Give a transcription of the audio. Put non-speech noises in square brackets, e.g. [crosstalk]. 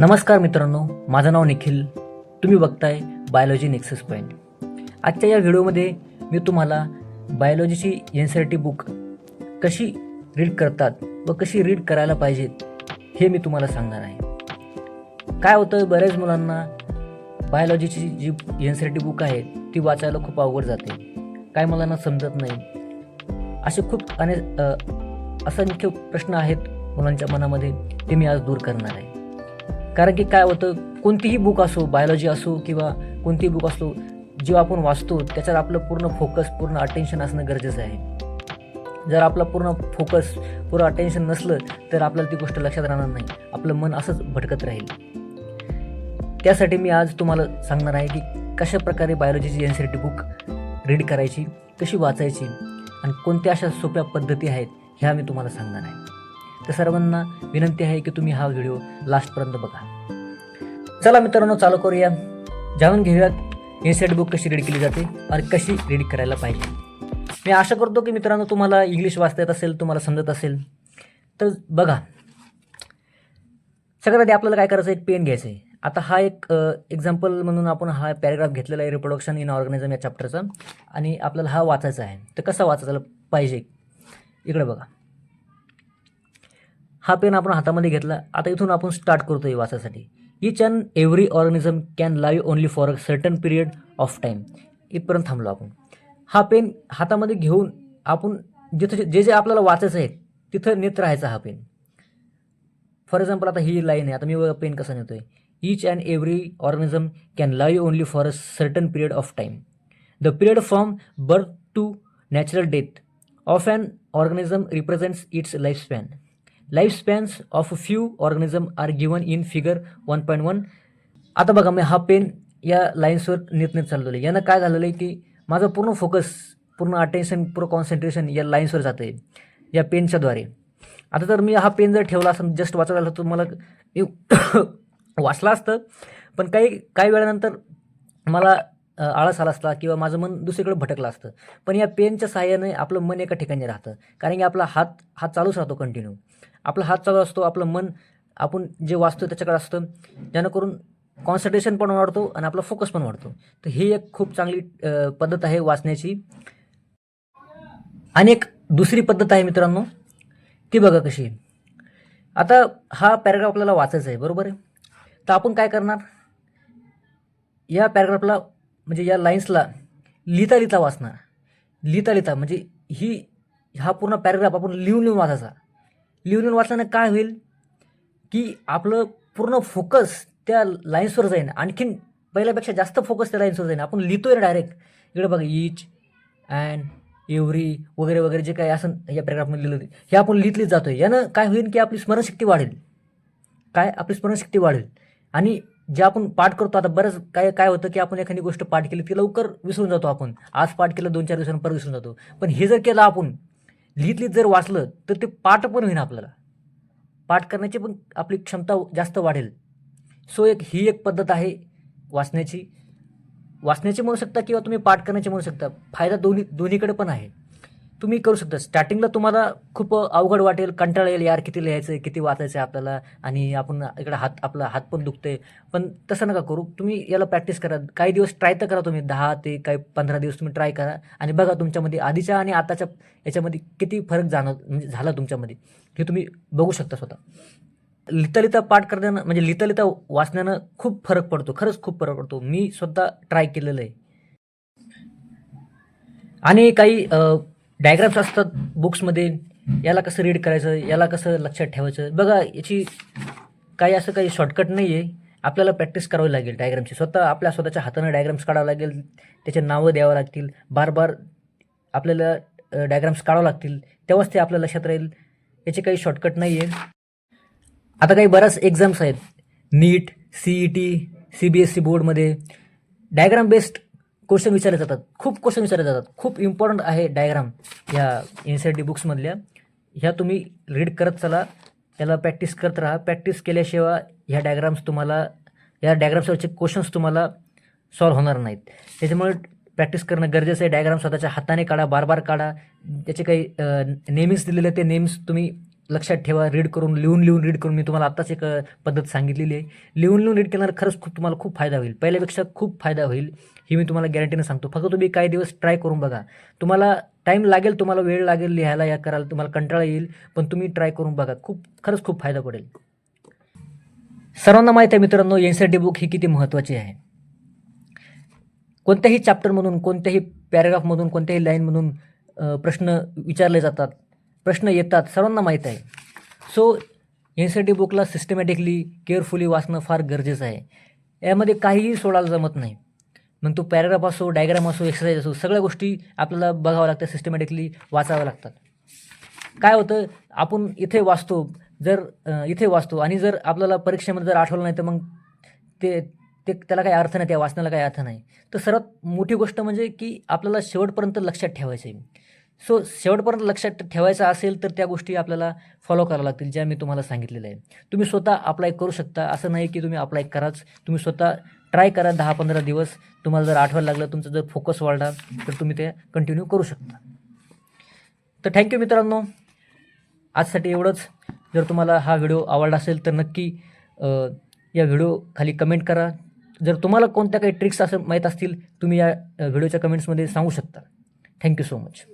नमस्कार मित्रांनो माझं नाव निखिल. तुम्ही बघताय बायोलॉजी नेक्सेस पॉईंट आजच्या या व्हिडिओमध्ये मी तुम्हाला बायोलॉजीची N C R T book कशी रीड करतात व कशी रीड करायला पाहिजेत हे मी तुम्हाला सांगणार आहे. काय होतं बऱ्याच मुलांना बायोलॉजीची जी N C R T book आहे ती वाचायला खूप अवघड जाते. काय मुलांना समजत नाही. असे खूप अनेक असंख्य प्रश्न आहेत मुलांच्या मनामध्ये ते मी आज दूर करणार आहे. कारण की काय होतं कोणतीही बुक असो बायोलॉजी असो किंवा कोणतीही बुक असो जेव्हा आपण वाचतो त्याच्यात आपलं पूर्ण फोकस पूर्ण अटेन्शन असणं गरजेचं आहे. जर आपला पूर्ण फोकस पूर्ण अटेन्शन नसलं तर आपल्याला ती गोष्ट लक्षात राहणार नाही. आपलं मन असंच भटकत राहील. त्यासाठी मी आज तुम्हाला सांगणार आहे की कशा प्रकारे बायोलॉजीची N C T book read करायची कशी वाचायची आणि कोणत्या अशा सोप्या पद्धती आहेत ह्या मी तुम्हाला सांगणार आहे. तर सर्वांना विनंती आहे की तुम्ही हा व्हिडिओ लास्टपर्यंत बघा. चला मित्रांनो चालू करूया. जाणून घेऊयात हे सेट बुक कशी रीड केली जाते आणि कशी रीड करायला पाहिजे. मी आशा करतो की मित्रांनो तुम्हाला इंग्लिश वाचता येत असेल तुम्हाला समजत असेल. तर बघा. सगळ्यात आधी आपल्याला काय करायचं एक पेन घ्यायचं आहे. आता हा एक एक्झाम्पल म्हणून आपण हा पॅरेग्राफ घेतलेला आहे रिप्रोडक्शन इन ऑर्गॅनिझम या चॅप्टरचा आणि आपल्याला हा वाचायचा आहे. तर कसा वाचायला पाहिजे? इकडे बघा. हा पेन आपण हातामध्ये घेतला आता इथून आपण स्टार्ट करतोय वाचायसाठी each and every organism can live only for a certain period of time इथपर्यंत थांबलो आपण. हा पेन हातामध्ये घेऊन आपण जिथं जे जे आपल्याला वाचायचं आहे तिथं नेत राहायचा हा पेन. फॉर एक्झाम्पल आता ही लाईन आहे. आता मी पेन कसा नेतोय. Each and every organism can live only for a certain period of time the period from birth to natural death of and organism represents its life span life spans of few organism are given in figure one point one आता बघा मी हा pen या लाईन्सवर नेत नेत चाललेलो आहे यानं काय झालेलं आहे की माझं पूर्ण फोकस पूर्ण अटेन्शन पूर्ण कॉन्सन्ट्रेशन या लाईन्सवर जातं आहे या पेनच्याद्वारे आता जर मी हा पेन जर ठेवला असं जस्ट वाचत आलं तर मला [coughs] वाचला असतं पण काही काही वेळानंतर मला आळस आला असता किंवा माझं मन दुसरीकडे भटकलं असतं. पण या पेनच्या सहाय्याने आपलं मन एका ठिकाणी राहतं. कारण की आपला हात हात चालूच राहतो कंटिन्यू आपला हात चालू असतो आपलं मन आपण जे वाचतो त्याच्याकडे असतं. जेणेकरून कॉन्सन्ट्रेशन पण वाढतो आणि आपला फोकस पण वाढतो. तर ही एक खूप चांगली पद्धत आहे वाचण्याची. आणि एक दुसरी पद्धत आहे मित्रांनो ती बघा कशी. आहे. आता हा पॅराग्राफ आपल्याला वाचायचा आहे बरोबर आहे? तर आपण काय करणार? या पॅराग्राफला म्हणजे या लाईन्सला लिहिता लिहिता वाचणार. लिहिता लिहिता म्हणजे ही हा पूर्ण पॅराग्राफ आपण लिहून लिहून वाचायचा. लिहून लिहून वाचल्यानं काय होईल? की आपलं पूर्ण फोकस त्या लाईन्सवर जाईन. आणखीन पहिल्यापेक्षा जास्त फोकस त्या लाईन्सवर जाईन. आपण लिहितोय ना डायरेक्ट इकडे बघा इच अँड एव्हरी वगैरे वगैरे जे काही असं या पॅराग्राफमध्ये लिहिलं होते हे आपण लिहित लिहित जातोय. यानं काय होईल की आपली स्मरणशक्ती वाढेल. काय? आपली स्मरणशक्ती वाढेल. आणि जे आपण पाठ करतो आता बरंच काय काय होतं की आपण एखादी गोष्ट पाठ केली ती लवकर विसरून जातो आपण. आज पाठ केलं दोन चार दिवसांनी परत विसरून जातो. पण हे जर केलं आपण लिहित लिहित जर वाचलं तर ते पाठ पण होईल आपल्याला. पाठ करण्याची पण आपली क्षमता जास्त वाढेल. सो एक ही एक पद्धत आहे वाचण्याची. वाचण्याची म्हणू शकता किंवा तुम्ही पाठ करण्याची म्हणू शकता. फायदा दोन्ही दोन्हीकडे पण आहे. तुम्ही करू शकता. स्टार्टिंगला तुम्हाला खूप अवघड वाटेल कंटाळा येईल यार किती लिहायचं आहे किती वाचायचं आहे आपल्याला आणि आपण इकडे हात आपला हात पण दुखते पण तसं नका करू. तुम्ही याला प्रॅक्टिस करा. काही दिवस ट्राय तर करा तुम्ही. दहा ते काही पंधरा दिवस तुम्ही ट्राय करा. आणि बघा तुमच्यामध्ये आधीच्या आणि आताच्या याच्यामध्ये किती फरक जाणव म्हणजे झाला तुमच्यामध्ये. हे तुम्ही बघू शकता स्वतः. लिहिता लिहिता पाठ करण्यानं म्हणजे लिहिता लिहिता वाचण्यानं खूप फरक पडतो. खरंच खूप फरक पडतो. मी स्वतः ट्राय केलेलं आहे. आणि काही डायग्राम्स असतात बुक्समध्ये याला कसं रीड करायचं याला कसं लक्षात ठेवायचं? बघा याची काही असं काही शॉर्टकट नाही आहे आपल्याला प्रॅक्टिस करावी लागेल डायग्रामची स्वतः आपल्या स्वतःच्या हातानं डायग्राम्स काढावं लागेल. त्याचे नावं द्यावं लागतील. बार बार आपल्याला डायग्राम्स काढावं लागतील. तेव्हाच ते आपल्या लक्षात राहील. याचे काही शॉर्टकट नाही आहे आता काही बऱ्याच एक्झाम्स आहेत. NEET C E T C B S E बोर्डमध्ये डायग्राम बेस्ड क्वेश्चन विचारले जातात. खूप क्वेश्चन विचारले जातात. खूप इम्पॉर्टंट आहे डायग्राम ह्या एन सी आर टी बुक्समधल्या ह्या तुम्ही रीड करत चला. त्याला प्रॅक्टिस करत राहा. प्रॅक्टिस केल्याशिवाय ह्या डायग्राम्स तुम्हाला या डायग्राम्सवरचे क्वेश्चन्स तुम्हाला सॉल्व होणार नाहीत. त्याच्यामुळे प्रॅक्टिस करणं गरजेचं आहे. डायग्राम स्वतःच्या हाताने काढा बार बार काढा. त्याचे काही नेम्स दिलेले ते नेम्स तुम्ही लक्षात ठेवा रीड करून लिहून लिहून रीड करून मी तुम्हाला आत्ताच एक पद्धत सांगितलेली आहे. लिहून लिहून रीड केल्यावर खरंच खूप तुम्हाला खूप फायदा होईल. पहिल्यापेक्षा खूप फायदा होईल ही मी तुम्हाला गॅरंटीनं सांगतो. फक्त तुम्ही काही दिवस ट्राय करून बघा. तुम्हाला टाईम लागेल तुम्हाला वेळ लागेल लिहायला या करायला तुम्हाला कंटाळा येईल पण तुम्ही ट्राय करून बघा. खूप खरंच खूप फायदा पडेल. सर्वांना माहीत आहे मित्रांनो एन सी टी बुक ही किती महत्त्वाची आहे? कोणत्याही चॅप्टरमधून कोणत्याही पॅराग्राफमधून कोणत्याही लाईनमधून प्रश्न विचारले जातात. प्रश्न येतात सर्वांना माहीत आहे. सो एन सी टी बुकला सिस्टमॅटिकली केअरफुली वाचणं फार गरजेचं आहे. यामध्ये काहीही सोडायला जमत नाही. मग तो पॅराग्राफ असो डायग्राम असो एक्सरसाइज असो सगळ्या गोष्टी आपल्याला बघाव्या लागतात सिस्टमॅटिकली वाचाव्या लागतात. काय होतं आपण इथे वाचतो जर इथे वाचतो आणि जर आपल्याला परीक्षेमध्ये जर आठवलं नाही तर मग ते ते त्याला काही अर्थ नाही त्या वाचण्याला काही अर्थ नाही. तर सर्वात मोठी गोष्ट म्हणजे की आपल्याला शेवटपर्यंत लक्षात ठेवायचं आहे. सो शेवटपर्यंत लक्षात ठेवायचं असेल तर त्या गोष्टी आपल्याला फॉलो कराव्या लागतील ज्या मी तुम्हाला सांगितलेल्या आहे तुम्ही स्वतः अप्लाय करू शकता. असं नाही की तुम्ही अप्लाय कराच. तुम्ही स्वतः ट्राय करा दहा पंधरा दिवस. तुम्हाला जर आठवायला लागलं तुमचं जर फोकस वाढला तर तुम्ही ते कंटिन्यू करू शकता. तर थँक्यू मित्रांनो. आजसाठी एवढंच. जर तुम्हाला हा व्हिडिओ आवडला असेल तर नक्की या व्हिडिओ खाली कमेंट करा. जर तुम्हाला कोणत्या काही ट्रिक्स असं माहीत असतील तुम्ही या व्हिडिओच्या कमेंट्समध्ये सांगू शकता. Thank you so much